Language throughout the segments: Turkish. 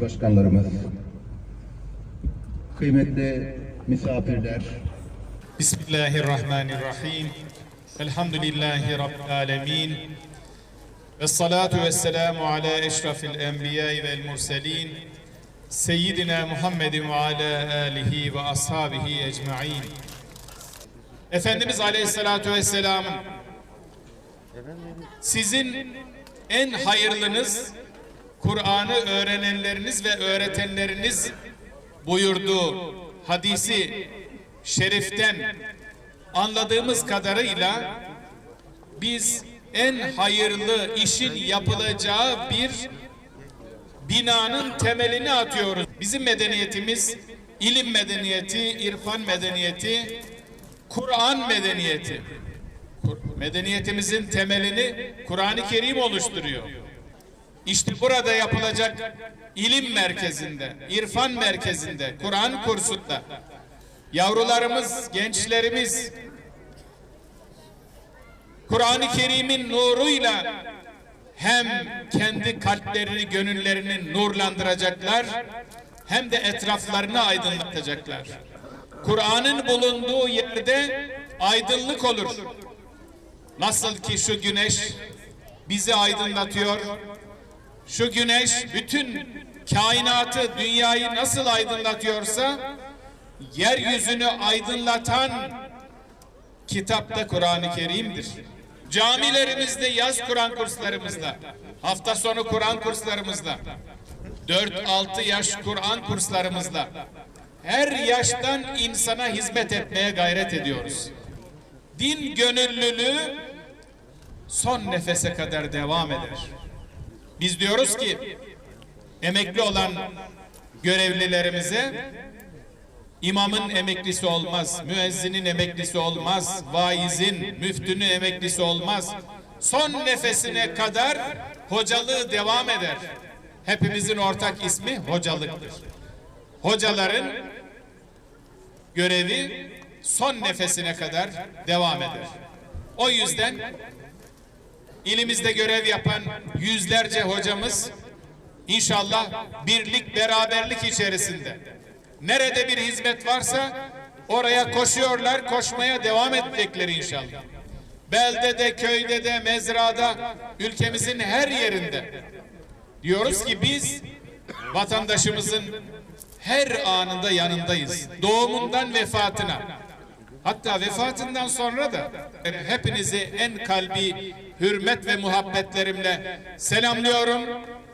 başkanlarımız, kıymetli misafirler, Bismillahirrahmanirrahim. Elhamdülillahi Rabbil alemin. Ve salatu ve selamu ala eşrafil enbiyai vel murselin. Seyyidina Muhammedin ve ala alihi ve ashabihi ecma'in. Efendimiz Aleyhisselatü Vesselam'ın sizin en hayırlınız Kur'an'ı öğrenenleriniz ve öğretenleriniz buyurduğu hadisi şeriften anladığımız kadarıyla biz en hayırlı işin yapılacağı bir binanın temelini atıyoruz. Bizim medeniyetimiz ilim medeniyeti, irfan medeniyeti, Kur'an medeniyeti. Medeniyetimizin temelini Kur'an-ı Kerim oluşturuyor. İşte burada yapılacak ilim merkezinde, irfan merkezinde, Kur'an kursunda yavrularımız, gençlerimiz Kur'an-ı Kerim'in nuruyla hem kendi kalplerini, gönüllerini nurlandıracaklar hem de etraflarını aydınlatacaklar. Kur'an'ın bulunduğu yerde aydınlık olur. Nasıl ki şu güneş bizi aydınlatıyor, şu güneş bütün kainatı, dünyayı nasıl aydınlatıyorsa yeryüzünü aydınlatan kitapta Kur'an-ı Kerim'dir. Camilerimizde yaz Kur'an kurslarımızda, hafta sonu Kur'an kurslarımızda, 4-6 yaş Kur'an kurslarımızda her yaştan insana hizmet etmeye gayret ediyoruz. Din gönüllülüğü son nefese kadar devam eder. Biz diyoruz ki emekli olan görevlilerimize imamın emeklisi olmaz, müezzinin emeklisi olmaz, vaizin, müftünün emeklisi olmaz. Son nefesine kadar hocalığı devam eder. Hepimizin ortak ismi hocalıktır. Hocaların görevi son nefesine kadar devam eder. O yüzden ilimizde görev yapan yüzlerce hocamız inşallah birlik beraberlik içerisinde nerede bir hizmet varsa oraya koşuyorlar koşmaya devam edecekleri inşallah. Beldede, köyde de, mezrada, ülkemizin her yerinde diyoruz ki biz vatandaşımızın her anında yanındayız. Doğumundan vefatına. Hatta vefatından sonra da hepinizi en kalbi hürmet ve muhabbetlerimle selamlıyorum.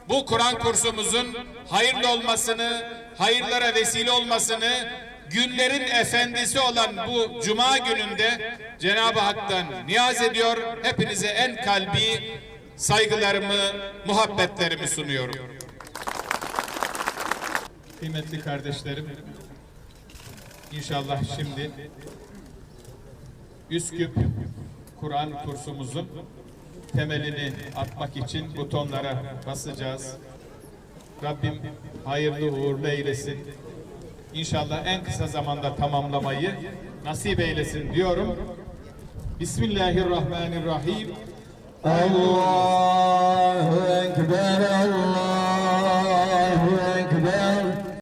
Bu Kur'an kursumuzun hayırlı olmasını, hayırlara vesile olmasını, günlerin efendisi olan bu cuma gününde Cenab-ı Hak'tan niyaz ediyor. Hepinize en kalbi saygılarımı, muhabbetlerimi sunuyorum. Kıymetli kardeşlerim, inşallah şimdi Üsküp Kur'an kursumuzun temelini atmak için butonlara basacağız. Rabbim hayırlı uğurlu eylesin. İnşallah en kısa zamanda tamamlamayı nasip eylesin diyorum. Bismillahirrahmanirrahim. Allahu Ekber.